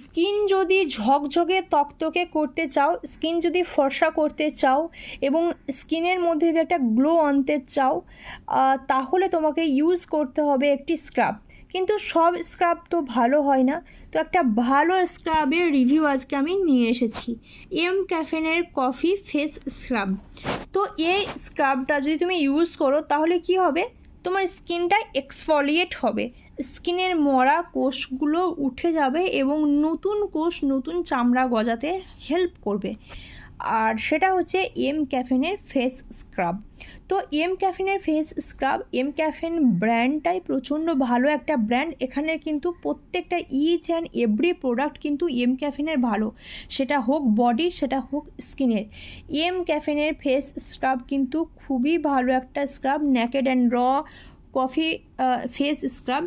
Skin যদি ঝকঝকে, তকতকে করতে চাও, স্কিন যদি ফর্সা করতে চাও এবং স্কিনের মধ্যে যদি একটা গ্লো আনতে চাও তাহলে তোমাকে ইউজ করতে হবে একটি স্ক্রাব কিন্তু সব স্ক্রাব তো ভালো হয় না। তো একটা ভালো স্ক্রাবের রিভিউ আজকে আমি নিয়ে এসেছি। এম ক্যাফেনের কফি ফেস স্ক্রাব তো এই স্ক্রাবটা যদি তুমি ইউজ করো, তাহলে কি হবে? তোমার স্কিনটা এক্সফলিয়েট হবে। স্কিনের মরা কোষগুলো উঠে যাবে এবং নতুন কোষ নতুন চামড়া গজাতে হেল্প করবে। আর সেটা হচ্ছে এম ক্যাফেনের ফেস স্ক্রাব তো এম ক্যাফিনের ফেস স্ক্রাব এম ক্যাফেন ব্র্যান্ডটাই প্রচণ্ড ভালো একটা ব্র্যান্ড এখানে কিন্তু প্রত্যেকটা ইচ অ্যান্ড এভরি প্রোডাক্ট কিন্তু এম ক্যাফেনের ভালো। সেটা হোক বডির সেটা হোক স্কিনের। এম ক্যাফেনের ফেস স্ক্রাব কিন্তু খুবই ভালো একটা scrub naked and raw coffee face scrub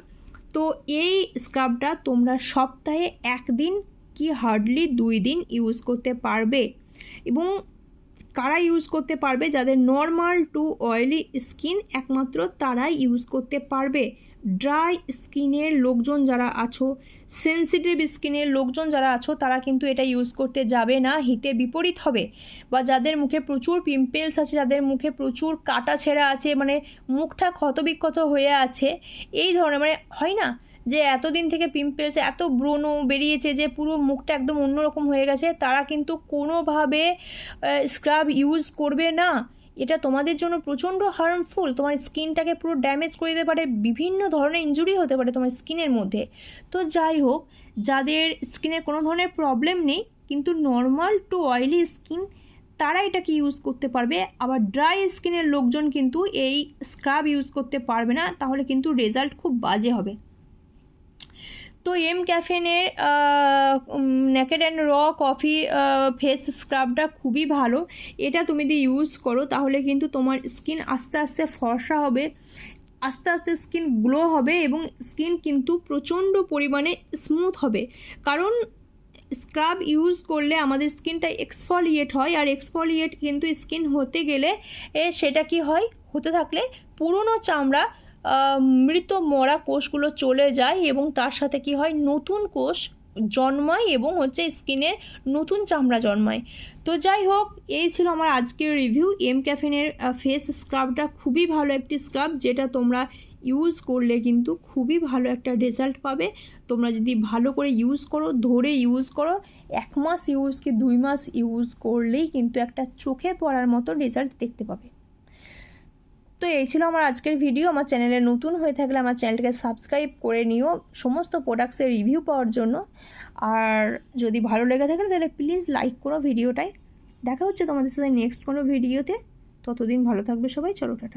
তো এই স্ক্রাবটা তোমরা সপ্তাহে একদিন কি হার্ডলি দুই দিন ইউজ করতে পারবে? এবং কারা ইউজ করতে পারবে? যাদের নর্মাল টু অয়েলি স্কিন একমাত্র তারাই ইউজ করতে পারবে। ড্রাই স্কিনের লোকজন যারা আছো সেন্সিটিভ স্কিনের লোকজন যারা আছো, তারা কিন্তু এটা ইউজ করতে যাবে না, হিতে বিপরীত হবে। বা যাদের মুখে প্রচুর পিম্পলস আছে, যাদের মুখে প্রচুর কাটা ছেঁড়া আছে মানে মুখটা ক্ষতবিক্ষত হয়ে আছে, এই ধরনের মানে হয় না? যে এতদিন থেকে পিম্পলস এত ব্রণ বেরিয়েছে যে পুরো মুখটা একদম অন্যরকম হয়ে গেছে, তারা কিন্তু কোনোভাবে স্ক্রাব ইউজ করবে না। এটা তোমাদের জন্য প্রচণ্ড হার্মফুল তোমার স্কিনটাকে পুরো ড্যামেজ করে দিতে পারে, বিভিন্ন ধরনের ইনজুরি হতে পারে তোমার স্কিনের মধ্যে। তো যাই হোক, যাদের স্কিনের কোনো ধরনের প্রবলেম নেই, কিন্তু নর্মাল টু অয়েলি স্কিন তারা এটাকে ইউজ করতে পারবে। আবার ড্রাই স্কিনের লোকজন কিন্তু এই স্ক্রাব ইউজ করতে পারবে না, তাহলে কিন্তু রেজাল্ট খুব বাজে হবে। তো M ক্যাফেনের naked and raw coffee face স্ক্রাবটা খুবই ভালো। এটা তুমি যদি ইউজ করো, তাহলে কিন্তু তোমার স্কিন আস্তে আস্তে ফর্সা হবে, আস্তে আস্তে স্কিন গ্লো হবে এবং স্কিন কিন্তু প্রচণ্ড পরিমাণে স্মুথ হবে। কারণ স্ক্রাব ইউজ করলে আমাদের স্কিনটা এক্সফলিয়েট হয়, আর এক্সফলিয়েট কিন্তু স্কিন হতে গেলে সেটা কি হয়? হতে থাকলে পুরনো চামড়া মৃত মরা কোষগুলো চলে যায় এবং তার সাথে কি হয়? নতুন কোষ জন্মায় এবং হচ্ছে স্কিনের নতুন চামড়া জন্মায়। তো যাই হোক, এই ছিল আমার আজকের রিভিউ এম ক্যাফেনের ফেস স্ক্রাবটা খুবই ভালো একটি স্ক্রাব যেটা তোমরা ইউজ করলে কিন্তু খুবই ভালো একটা রেজাল্ট পাবে। তোমরা যদি ভালো করে ইউজ করো, ধরে ইউজ করো, এক মাস ইউজ কি দুই মাস ইউজ করলেই কিন্তু একটা চোখে পড়ার মতো রেজাল্ট দেখতে পাবে। তো এই ছিল আমার আজকের ভিডিও আমার চ্যানেলে নতুন হয়ে থাকলে আমার চ্যানেলটাকে সাবস্ক্রাইব করে নিও সমস্ত প্রোডাক্টসের রিভিউ পাওয়ার জন্য। আর যদি ভালো লেগে থাকে তাহলে প্লিজ লাইক করো ভিডিওটাই দেখা হচ্ছে তোমাদের সাথে নেক্সট কোনো ভিডিওতে ততদিন ভালো থাকবে সবাই। চলো টাটা।